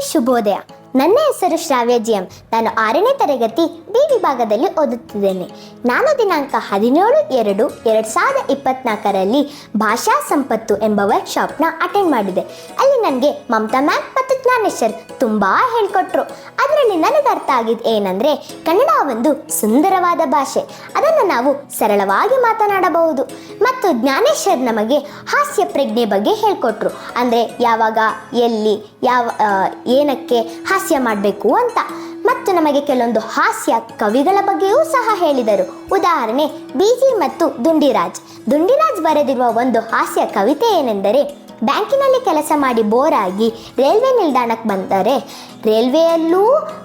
ಶುಭೋದಯ. ನನ್ನ ಹೆಸರು ಶ್ರಾವ್ಯ ಜಿ ಎಂ. ನಾನು ಆರನೇ ತರಗತಿ ಬಿ ವಿಭಾಗದಲ್ಲಿ ಓದುತ್ತಿದ್ದೇನೆ. ನಾನು ದಿನಾಂಕ ಹದಿನೇಳು ಎರಡು ಎರಡು ಸಾವಿರದ ಇಪ್ಪತ್ನಾಲ್ಕರಲ್ಲಿ ಭಾಷಾ ಸಂಪತ್ತು ಎಂಬ ವರ್ಕ್ಶಾಪ್ನ ಅಟೆಂಡ್ ಮಾಡಿದೆ. ಅಲ್ಲಿ ನನಗೆ ಮಮತಾ ಮ್ಯಾಮ್ ಮತ್ತು ಜ್ಞಾನೇಶ್ವರ್ ತುಂಬ ಹೇಳ್ಕೊಟ್ರು. ಅದರಲ್ಲಿ ನನಗೆ ಅರ್ಥ ಆಗಿದ್ದು ಏನಂದರೆ, ಕನ್ನಡ ಒಂದು ಸುಂದರವಾದ ಭಾಷೆ. ಅದನ್ನು ನಾವು ಸರಳವಾಗಿ ಮಾತನಾಡಬಹುದು. ಮತ್ತು ಜ್ಞಾನೇಶ್ವರ್ ನಮಗೆ ಹಾಸ್ಯ ಪ್ರಜ್ಞೆ ಬಗ್ಗೆ ಹೇಳ್ಕೊಟ್ರು. ಅಂದರೆ ಯಾವಾಗ, ಎಲ್ಲಿ, ಯಾವ ಏನಕ್ಕೆ ಹಾಸ್ಯ ಮಾಡಬೇಕು ಅಂತ. ಮತ್ತು ನಮಗೆ ಕೆಲವೊಂದು ಹಾಸ್ಯ ಕವಿಗಳ ಬಗ್ಗೆಯೂ ಸಹ ಹೇಳಿದರು. ಉದಾಹರಣೆ ಬಿಜಿ ಮತ್ತು ದುಂಡಿರಾಜ್. ದುಂಡಿರಾಜ್ ಬರೆದಿರುವ ಒಂದು ಹಾಸ್ಯ ಕವಿತೆ ಏನೆಂದರೆ ಬ್ಯಾಂಕಿನಲ್ಲಿ ಕೆಲಸ ಮಾಡಿ ಬೋರಾಗಿ ರೈಲ್ವೆ ನಿಲ್ದಾಣಕ್ಕೆ ಬಂದರೆ ರೈಲ್ವೆಯಲ್ಲೂ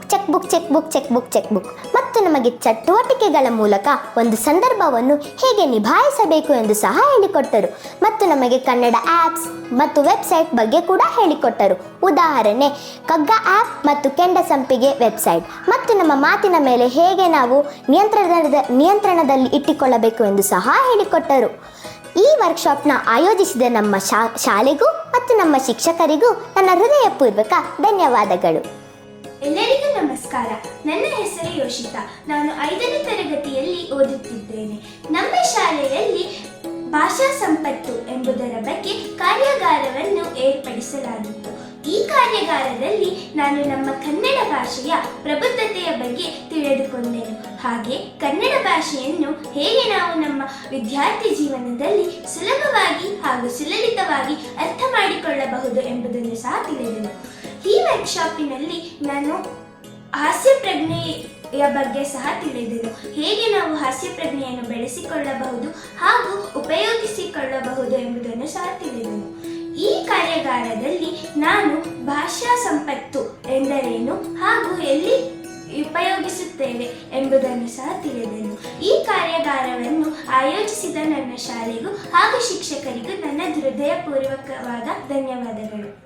check book check book check book check book ಮತ್ತು ನಮಗೆ ಚಟುವಟಿಕೆಗಳ ಮೂಲಕ ಒಂದು ಸಂದರ್ಭವನ್ನು ಹೇಗೆ ನಿಭಾಯಿಸಬೇಕು ಎಂದು ಸಹ ಹೇಳಿಕೊಟ್ಟರು. ಮತ್ತು ನಮಗೆ ಕನ್ನಡ ಆ್ಯಪ್ಸ್ ಮತ್ತು ವೆಬ್ಸೈಟ್ ಬಗ್ಗೆ ಕೂಡ ಹೇಳಿಕೊಟ್ಟರು. ಉದಾಹರಣೆ, ಕಗ್ಗ ಆ್ಯಪ್ ಮತ್ತು ಕೆಂಡ ಸಂಪಿಗೆ ವೆಬ್ಸೈಟ್. ಮತ್ತು ನಮ್ಮ ಮಾತಿನ ಮೇಲೆ ಹೇಗೆ ನಾವು ನಿಯಂತ್ರಣದ, ನಿಯಂತ್ರಣದಲ್ಲಿ ಇಟ್ಟುಕೊಳ್ಳಬೇಕು ಎಂದು ಸಹ ಹೇಳಿಕೊಟ್ಟರು. ಈ ವರ್ಕ್ಶಾಪ್ನ ಆಯೋಜಿಸಿದ ನಮ್ಮ ಶಾ, ಶಾಲೆಗೂ ಮತ್ತು ನಮ್ಮ ಶಿಕ್ಷಕರಿಗೂ ನನ್ನ ಹೃದಯಪೂರ್ವಕ ಧನ್ಯವಾದಗಳು. ಎಲ್ಲರಿಗೂ ನಮಸ್ಕಾರ. ನನ್ನ ಹೆಸರು ಯೋಷಿತಾ ನಾನು ಐದನೇ ತರಗತಿಯಲ್ಲಿ ಓದುತ್ತಿದ್ದೇನೆ. ನಮ್ಮ ಶಾಲೆಯಲ್ಲಿ ಭಾಷಾ ಸಂಪತ್ತು ಎಂಬುದರ ಬಗ್ಗೆ ಕಾರ್ಯಾಗಾರವನ್ನು ಕಾರ್ಯಾಗಾರದಲ್ಲಿ ನಾನು ನಮ್ಮ ಕನ್ನಡ ಭಾಷೆಯ ಪ್ರಬುದ್ಧತೆಯ ಬಗ್ಗೆ ತಿಳಿದುಕೊಂಡೆನು. ಹಾಗೆ ಕನ್ನಡ ಭಾಷೆಯನ್ನು ಹೇಗೆ ನಾವು ನಮ್ಮ ವಿದ್ಯಾರ್ಥಿ ಜೀವನದಲ್ಲಿ ಸುಲಭವಾಗಿ ಹಾಗೂ ಸುಲಲಿತವಾಗಿ ಅರ್ಥ ಮಾಡಿಕೊಳ್ಳಬಹುದು ಎಂಬುದನ್ನು ಸಹ ತಿಳಿದೆನು. ಈ ವರ್ಕ್ಶಾಪಿನಲ್ಲಿ ನಾನು ಹಾಸ್ಯ ಪ್ರಜ್ಞೆಯ ಬಗ್ಗೆ ಸಹ ತಿಳಿದೆನು. ಹೇಗೆ ನಾವು ಹಾಸ್ಯ ಪ್ರಜ್ಞೆಯನ್ನು ಬೆಳೆಸಿಕೊಳ್ಳಬಹುದು ಹಾಗೂ ಉಪಯೋಗಿಸಿಕೊಳ್ಳಬಹುದು ಎಂಬುದನ್ನು ಸಹ ತಿಳಿದೆನು. ಈ ಕಾರ್ಯಾಗಾರದಲ್ಲಿ ನಾನು ಭಾಷಾ ಸಂಪತ್ತು ಎಂದರೇನು ಹಾಗೂ ಎಲ್ಲಿ ಉಪಯೋಗಿಸುತ್ತೇವೆ ಎಂಬುದನ್ನು ಸಹ ತಿಳಿದೆನು. ಈ ಕಾರ್ಯಾಗಾರವನ್ನು ಆಯೋಜಿಸಿದ ನನ್ನ ಶಾಲೆಗೂ ಹಾಗೂ ಶಿಕ್ಷಕರಿಗೂ ನನ್ನ ಹೃದಯಪೂರ್ವಕವಾದ ಧನ್ಯವಾದಗಳು.